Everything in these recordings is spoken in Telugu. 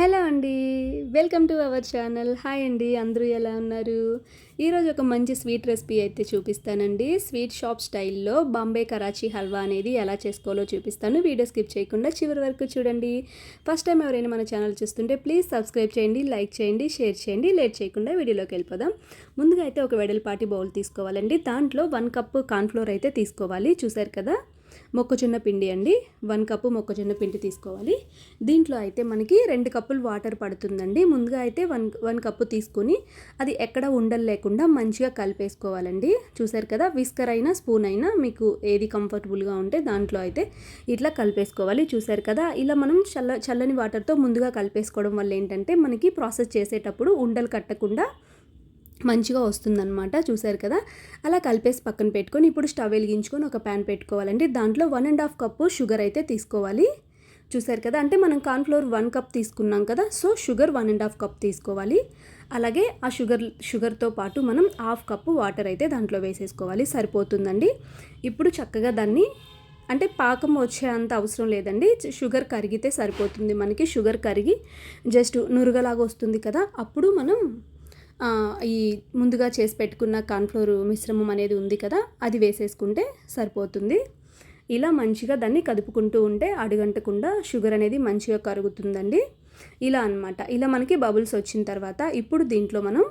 హలో అండి welcome to our channel. Hi అండి అందరూ ఎలా ఉన్నారు? ఈరోజు ఒక మంచి స్వీట్ రెసిపీ అయితే చూపిస్తానండి. స్వీట్ షాప్ స్టైల్లో బాంబే కరాచీ హల్వా అనేది ఎలా చేసుకోవాలో చూపిస్తాను. వీడియో స్కిప్ చేయకుండా చివరి వరకు చూడండి. ఫస్ట్ టైం ఎవరైనా మన ఛానల్ చూస్తుంటే ప్లీజ్ సబ్స్క్రైబ్ చేయండి లైక్ చేయండి షేర్ చేయండి. లేట్ చేయకుండా వీడియోలోకి వెళ్ళిపోదాం. ముందుగా అయితే ఒక వెడల్పాటి బౌల్ తీసుకోవాలండి. దాంట్లో వన్ కప్ కార్న్ఫ్లోర్ అయితే తీసుకోవాలి. చూసారు కదా? మొక్కజొన్న పిండి అండి. వన్ కప్పు మొక్కజొన్న పిండి తీసుకోవాలి. దీంట్లో అయితే మనకి రెండు కప్పులు వాటర్ పడుతుందండి. ముందుగా అయితే వన్ వన్ కప్పు తీసుకొని అది ఎక్కడ ఉండలు లేకుండా మంచిగా కలిపేసుకోవాలండి. చూసారు కదా విస్కర్ అయినా స్పూన్ అయినా మీకు ఏది కంఫర్టబుల్గా ఉంటే దాంట్లో అయితే ఇట్లా కలిపేసుకోవాలి. చూసారు కదా ఇలా మనం చల్ల చల్లని వాటర్తో ముందుగా కలిపేసుకోవడం వల్ల ఏంటంటే మనకి ప్రాసెస్ చేసేటప్పుడు ఉండలు కట్టకుండా మంచిగా వస్తుందన్నమాట చూసారు కదా? అలా కలిపేసి పక్కన పెట్టుకొని ఇప్పుడు స్టవ్ వెలిగించుకొని ఒక ప్యాన్ పెట్టుకోవాలండి. దాంట్లో one and half cup sugar అయితే తీసుకోవాలి. చూసారు కదా? అంటే మనం కార్న్ఫ్లోర్ వన్ కప్ తీసుకున్నాం కదా so sugar one and half cup తీసుకోవాలి. అలాగే ఆ షుగర్ షుగర్తో పాటు మనం హాఫ్ కప్పు వాటర్ అయితే దాంట్లో వేసేసుకోవాలి. సరిపోతుందండి. ఇప్పుడు చక్కగా దాన్ని అంటే పాకం వచ్చే అంత అవసరం లేదండి. షుగర్ కరిగితే సరిపోతుంది మనకి. షుగర్ కరిగి జస్ట్ నురుగలాగా వస్తుంది కదా అప్పుడు మనం ఈ ముందుగా చేసి పెట్టుకున్న కాన్ఫ్లోర్ మిశ్రమం అనేది ఉంది కదా అది వేసేసుకుంటే సరిపోతుంది. ఇలా మంచిగా దాన్ని కదుపుకుంటూ ఉంటే అడుగంటకుండా షుగర్ అనేది మంచిగా కరుగుతుందండి. ఇలా అనమాట ఇలా మనకి బబుల్స్ వచ్చిన తర్వాత ఇప్పుడు దీంట్లో మనం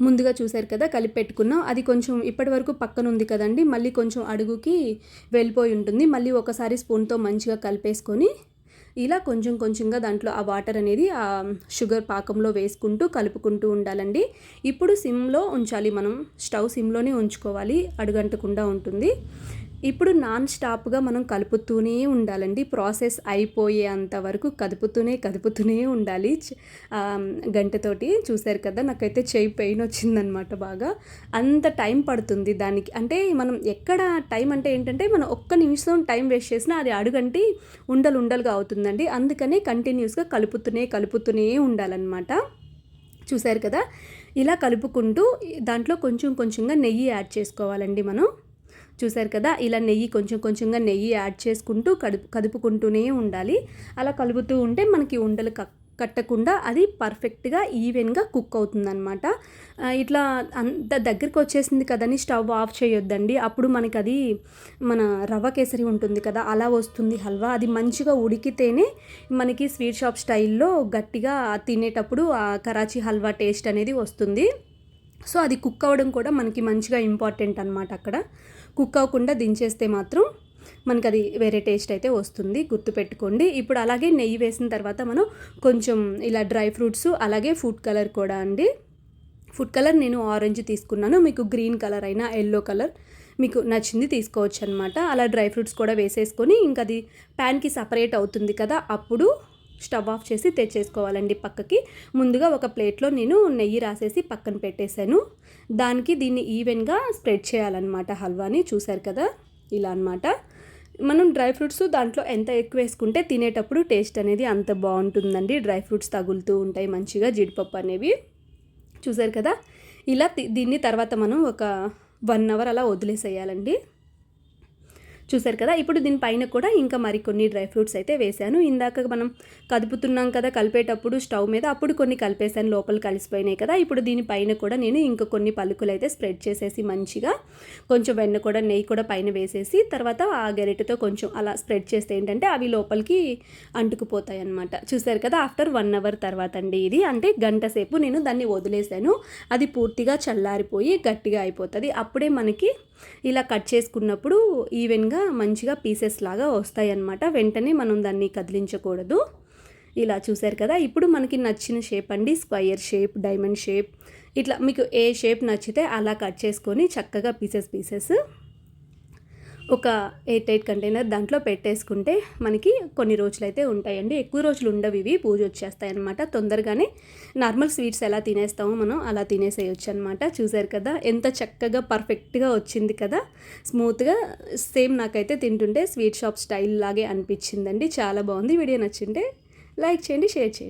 ముందుగా చూసారు కదా కలిపి పెట్టుకున్నాం. అది కొంచెం ఇప్పటి వరకు పక్కన ఉంది కదండి మళ్ళీ కొంచెం అడుగుకి వెళ్ళిపోయి ఉంటుంది. మళ్ళీ ఒకసారి స్పూన్తో మంచిగా కలిపేసుకొని ఇలా కొంచెం కొంచెంగా దాంట్లో ఆ వాటర్ అనేది ఆ షుగర్ పాకంలో వేసుకుంటూ కలుపుకుంటూ ఉండాలండి. ఇప్పుడు సిమ్లో ఉంచాలి మనం. స్టవ్ సిమ్లోనే ఉంచుకోవాలి. అడుగంటకుండా ఉంటుంది. ఇప్పుడు నాన్ స్టాప్గా మనం కలుపుతూనే ఉండాలండి. ప్రాసెస్ అయిపోయేంత వరకు కదుపుతూనే కదుపుతూనే ఉండాలి. గంటతోటి చూశారు కదా నాకైతే చేయి పెయిన్ వచ్చిందనమాట బాగా. అంత టైం పడుతుంది దానికి. అంటే మనం ఎక్కడ టైం అంటే ఏంటంటే మనం ఒక్క నిమిషం టైం వేస్ట్ చేసినా అది అడుగంటి ఉండలు ఉండలుగా అవుతుందండి. అందుకనే కంటిన్యూస్గా కలుపుతూనే కలుపుతూనే ఉండాలన్నమాట. చూశారు కదా? ఇలా కలుపుకుంటూ దాంట్లో కొంచెం కొంచెంగా నెయ్యి యాడ్ చేసుకోవాలండి మనం. చూసారు కదా ఇలా నెయ్యి కొంచెం కొంచెంగా నెయ్యి యాడ్ చేసుకుంటూ కడుపు కదుపుకుంటూనే ఉండాలి. అలా కలుపుతూ ఉంటే మనకి ఉండలు కట్టకుండా అది పర్ఫెక్ట్గా ఈవెన్గా కుక్ అవుతుందన్నమాట. ఇట్లా అంత దగ్గరికి వచ్చేసింది కదని స్టవ్ ఆఫ్ చేయొద్దండి. అప్పుడు మనకి అది మన రవ్వ కేసరి ఉంటుంది కదా అలా వస్తుంది హల్వా. అది మంచిగా ఉడికితేనే మనకి స్వీట్ షాప్ స్టైల్లో గట్టిగా తినేటప్పుడు ఆ కరాచీ హల్వా టేస్ట్ అనేది వస్తుంది. సో అది కుక్ అవ్వడం కూడా మనకి మంచిగా ఇంపార్టెంట్ అనమాట అక్కడ. కుక్ అవ్వకుండా దించేస్తే మాత్రం మనకి అది వేరే టేస్ట్ అయితే వస్తుంది. గుర్తుపెట్టుకోండి. ఇప్పుడు అలాగే నెయ్యి వేసిన తర్వాత మనం కొంచెం ఇలా డ్రై ఫ్రూట్స్ అలాగే ఫుడ్ కలర్ కూడా అండి. ఫుడ్ కలర్ నేను ఆరెంజ్ తీసుకున్నాను. మీకు గ్రీన్ కలర్ అయినా ఎల్లో కలర్ మీకు నచ్చింది తీసుకోవచ్చు అనమాట అలా డ్రై ఫ్రూట్స్ కూడా వేసేసుకొని ఇంకా అది ప్యాన్కి సపరేట్ అవుతుంది కదా అప్పుడు స్టవ్ ఆఫ్ చేసి తెచ్చేసుకోవాలండి పక్కకి. ముందుగా ఒక ప్లేట్లో నేను నెయ్యి రాసేసి పక్కన పెట్టేశాను. దానికి దీన్ని ఈవెన్గా స్ప్రెడ్ చేయాలన్నమాట హల్వాని చూశారు కదా? ఇలా అనమాట మనం డ్రై ఫ్రూట్స్ దాంట్లో ఎంత ఎక్కువ వేసుకుంటే తినేటప్పుడు టేస్ట్ అనేది అంత బాగుంటుందండి. డ్రై ఫ్రూట్స్ తగులుతూ ఉంటాయి మంచిగా జీడిపప్పు అనేవి. చూసారు కదా? ఇలా దీన్ని తర్వాత మనం ఒక వన్ అవర్ అలా వదిలేసేయాలండి. చూసారు కదా ఇప్పుడు దీనిపైన కూడా ఇంకా మరికొన్ని డ్రై ఫ్రూట్స్ అయితే వేసాను ఇందాక మనం కదుపుతున్నాం కదా కలిపేటప్పుడు స్టవ్ మీద అప్పుడు కొన్ని కలిపేసాను లోపల కలిసిపోయినాయి కదా. ఇప్పుడు దీనిపైన కూడా నేను ఇంకా కొన్ని పలుకులు అయితే స్ప్రెడ్ చేసేసి మంచిగా కొంచెం వెన్న కూడా నెయ్యి కూడా పైన వేసేసి తర్వాత ఆ గెరెటతో కొంచెం అలా స్ప్రెడ్ చేస్తే ఏంటంటే అవి లోపలికి అంటుకుపోతాయి అనమాట చూసారు కదా ఆఫ్టర్ వన్ అవర్ తర్వాత అండి ఇది. అంటే గంట సేపు నేను దాన్ని వదిలేసాను అది పూర్తిగా చల్లారిపోయి గట్టిగా అయిపోతుంది. అప్పుడే మనకి ఇలా కట్ చేసుకున్నప్పుడు ఈవెన్గా మంచిగా పీసెస్ లాగా వస్తాయి అన్నమాట వెంటనే మనం దాన్ని కదిలించకూడదు. ఇలా చూసారు కదా ఇప్పుడు మనకి నచ్చిన షేప్ అండి. స్క్వయర్ షేప్ డైమండ్ షేప్ ఇట్లా మీకు ఏ షేప్ నచ్చితే అలా కట్ చేసుకొని చక్కగా పీసెస్ పీసెస్ ఒక ఎయిట్ ఎయిట్ కంటైనర్ దాంట్లో పెట్టేసుకుంటే మనకి కొన్ని రోజులు అయితే ఉంటాయండి. ఎక్కువ రోజులు ఉండవు ఇవి. పూజ వచ్చేస్తాయి అనమాట తొందరగానే నార్మల్ స్వీట్స్ ఎలా తినేస్తామో మనం అలా తినేసేయచ్చు అనమాట చూసారు కదా? ఎంత చక్కగా పర్ఫెక్ట్గా వచ్చింది కదా? స్మూత్గా సేమ్ నాకైతే తింటుంటే స్వీట్ షాప్ స్టైల్ లాగే అనిపించిందండి. చాలా బాగుంది. వీడియో నచ్చింటే లైక్ చేయండి షేర్ చేయండి.